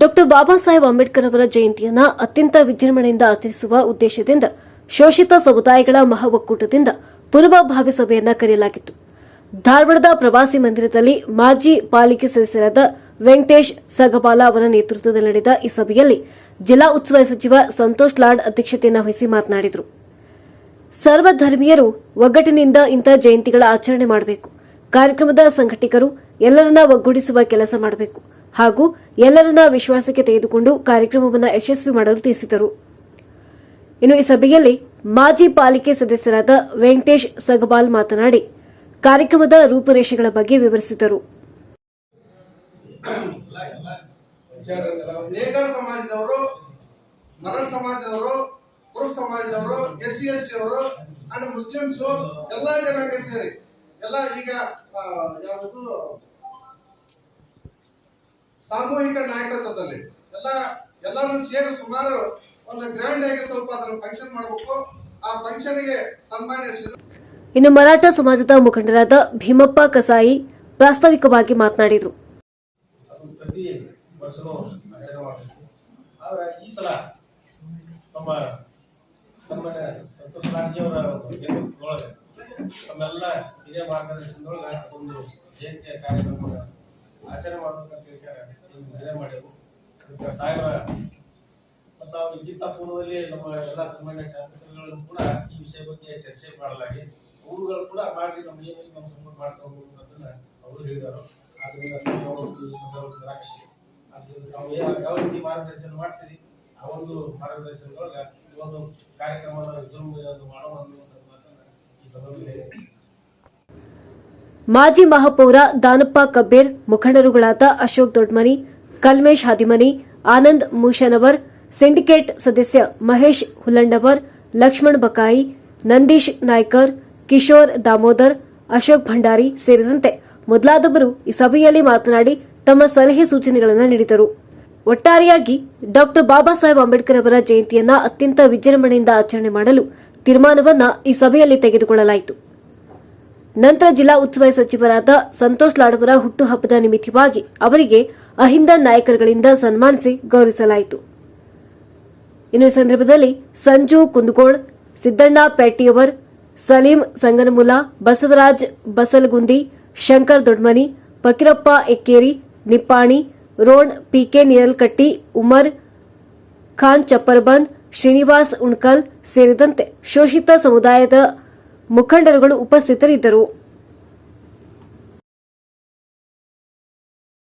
Doctor Baba Saheb Ambedkar ಅವರ ಜಯಂತಿಯನ್ನ ಅತ್ಯಂತ ವಿಜೃಂಭಣೆಯಿಂದ ಆಚರಿಸುವ ಉದ್ದೇಶದಿಂದ ಶೋಷಿತ ಸಮುದಾಯಗಳ ಮಹಾ ಒಕ್ಕೂಟದಿಂದ ಪೂರ್ವಭಾವಿ ಸಭೆಯನ್ನ ಕರೆಯಲಾಗಿತ್ತು. ಧಾರವಾಡದ ಪ್ರವಾಸಿ ಮಂದಿರದಲ್ಲಿ ಮಾಜಿ ಪಾಲಿಕೆ ಸದಸ್ಯರಾದ ವೆಂಕಟೇಶ್ ಸಗಪಾಲ ಅವರ ನೇತೃತ್ವದಲ್ಲಿ ನಡೆದ ಈ ಸಭೆಯಲ್ಲಿ ಜಿಲ್ಲಾ ಉತ್ಸವ ಸಚಿವ ಸಂತೋಷ್ ಲಾಡ್ ಅಧ್ಯಕ್ಷತೆಯನ್ನು ವಹಿಸಿ ಮಾತನಾಡಿದರು. ಸರ್ವಧರ್ಮೀಯರು ಒಗ್ಗಟ್ಟಿನಿಂದ ಇಂಥ ಜಯಂತಿಗಳ ಆಚರಣೆ ಮಾಡಬೇಕು. ಕಾರ್ಯಕ್ರಮದ ಸಂಘಟಕರು ಎಲ್ಲರನ್ನ ಒಗ್ಗೂಡಿಸುವ ಕೆಲಸ ಮಾಡಬೇಕು. ಹಾಗೂ ಎಲ್ಲರನ್ನ ವಿಶ್ವಾಸಕ್ಕೆ ತೆಗೆದುಕೊಂಡು ಕಾರ್ಯಕ್ರಮವನ್ನು ಯಶಸ್ವಿ ಮಾಡಲು ತಿಳಿಸಿದರು. ಇನ್ನು ಈ ಸಭೆಯಲ್ಲಿ ಮಾಜಿ ಪಾಲಿಕೆ ಸದಸ್ಯರಾದ ವೆಂಕಟೇಶ್ ಸಗಬಾಲ್ ಮಾತನಾಡಿ, ಕಾರ್ಯಕ್ರಮದ ರೂಪುರೇಷೆಗಳ ಬಗ್ಗೆ ವಿವರಿಸಿದರು. ಮುಸ್ಲಿಮ್ಸ್ ಎಲ್ಲಾ ಸೇರಿ. ಎಲ್ಲ ಈಗ ಯಾವುದು ಸಾಮೂಹಿಕ ನಾಯಕತ್ವದಲ್ಲಿ ಎಲ್ಲ ಎಲ್ಲರೂ ಸೇರಿ ಸುಮಾರು ಒಂದು ಗ್ರ್ಯಾಂಡ್ ಆಗಿ ಸ್ವಲ್ಪ ಅದರ ಫಂಕ್ಷನ್ ಮಾಡಬೇಕು. ಆ ಫಂಕ್ಷನ್ಗೆ ಸನ್ಮಾನ್ಯ ಶ್ರೀ ಇನ್ನು ಮರಾಠ ಸಮಾಜದ ಮುಖಂಡರಾದ ಭೀಮಪ್ಪ ಕಸಾಯಿ ಪ್ರಾಸ್ತಾವಿಕವಾಗಿ ಮಾತನಾಡಿದರು. ಈ ಸಲ ನಮ್ಮ ನಮ್ಮನೆ ಸಂತೋಷ್ ರಾಜ್ಯವರ ನಮ್ಮೆಲ್ಲ ಹಿರಿಯ ಮಾರ್ಗದರ್ಶನದೊಳಗೆ ಒಂದು ಜಯಂತಿಯ ಕಾರ್ಯಕ್ರಮ ಆಚರಣೆ ಮಾಡ್ಬೇಕಂತ ನಿರ್ಣಯ ಮಾಡಿದ್ರು. ಸಾಹೇಬರ, ಮತ್ತು ಪೂರ್ವದಲ್ಲಿ ನಮ್ಮ ಎಲ್ಲ ಸಾಮಾನ್ಯ ಶಾಸಕರುಗಳನ್ನು ಕೂಡ ಈ ವಿಷಯ ಬಗ್ಗೆ ಚರ್ಚೆ ಮಾಡಲಾಗಿ, ಊರುಗಳು ಕೂಡ ಮಾಡಿ ನಮ್ಮ ಏನು ನಮ್ಮ ಸಪೋರ್ಟ್ ಮಾಡ್ತಾ ಹೋಗ್ಬೇಕು ಅದನ್ನ ಅವರು ಹೇಳಿದರು. ಆದ್ದರಿಂದ ನಾವು ನಾವು ಏನು ಯಾವ ರೀತಿ ಮಾರ್ಗದರ್ಶನ ಮಾಡ್ತೀರಿ, ಆ ಒಂದು ಮಾರ್ಗದರ್ಶನದೊಳಗೆ ಈ ಒಂದು ಕಾರ್ಯಕ್ರಮದ ವಿಜೃಂಭಣೆಯನ್ನು ಮಾಡೋಣ ಅನ್ನುವಂಥದ್ದು ಮಾತನ್ನ ಈ ಸಂದರ್ಭದಲ್ಲಿ ಮಾಜಿ ಮಹಾಪೌರ ದಾನಪ್ಪ ಕಬ್ಬೇರ್, ಮುಖಂಡರುಗಳಾದ ಅಶೋಕ್ ದೊಡ್ಮನಿ, ಕಲ್ಮೇಶ್ ಹಾದಿಮನಿ, ಆನಂದ್ ಮೂಷನವರ್, ಸಿಂಡಿಕೇಟ್ ಸದಸ್ಯ ಮಹೇಶ್ ಹುಲ್ಲಂಡವರ್, ಲಕ್ಷ್ಮಣ್ ಬಕಾಯಿ, ನಂದೀಶ್ ನಾಯ್ಕರ್, ಕಿಶೋರ್ ದಾಮೋದರ್, ಅಶೋಕ್ ಭಂಡಾರಿ ಸೇರಿದಂತೆ ಮೊದಲಾದವರು ಈ ಸಭೆಯಲ್ಲಿ ಮಾತನಾಡಿ ತಮ್ಮ ಸಲಹೆ ಸೂಚನೆಗಳನ್ನು ನೀಡಿದರು. ಒಟ್ಟಾರೆಯಾಗಿ ಡಾಕ್ಟರ್ ಬಾಬಾ ಸಾಹೇಬ್ ಅಂಬೇಡ್ಕರ್ ಅವರ ಜಯಂತಿಯನ್ನ ಅತ್ಯಂತ ವಿಜೃಂಭಣೆಯಿಂದ ಆಚರಣೆ ಮಾಡಲು ತೀರ್ಮಾನವನ್ನ ಈ ಸಭೆಯಲ್ಲಿ ತೆಗೆದುಕೊಳ್ಳಲಾಯಿತು. ನಂತರ ಜಿಲ್ಲಾ ಉಸ್ತುವಾರಿ ಸಚಿವರಾದ ಸಂತೋಷ್ ಲಾಡವರ ಹುಟ್ಟುಹಬ್ಬದ ನಿಮಿತ್ತವಾಗಿ ಅವರಿಗೆ ಅಹಿಂದ ನಾಯಕರುಗಳಿಂದ ಸನ್ಮಾನಿಸಿ ಗೌರವಿಸಲಾಯಿತು. ಇನ್ನು ಈ ಸಂದರ್ಭದಲ್ಲಿ ಸಂಜು ಕುಂದಗೋಳ್, ಸಿದ್ದಣ್ಣ ಪೇಟಿಯವರ್, ಸಲೀಂ ಸಂಗನಮುಲ, ಬಸವರಾಜ್ ಬಸಲಗುಂದಿ, ಶಂಕರ್ ದೊಡ್ಮನಿ, ಫಕೀರಪ್ಪ ಎಕ್ಕೇರಿ, ನಿಪ್ಪಾಣಿ, ರೋಣ್ ಪಿಕೆ ನೀರಲ್ಕಟ್ಟಿ, ಉಮರ್, ಖಾನ್ ಚಪ್ಪರ್ಬಂದ್, ಶ್ರೀನಿವಾಸ್ ಉಣ್ಕಲ್ ಸೇರಿದಂತೆ ಶೋಷಿತ ಸಮುದಾಯದ ಮುಖಂಡರುಗಳು ಉಪಸ್ಥಿತರಿದ್ದರು.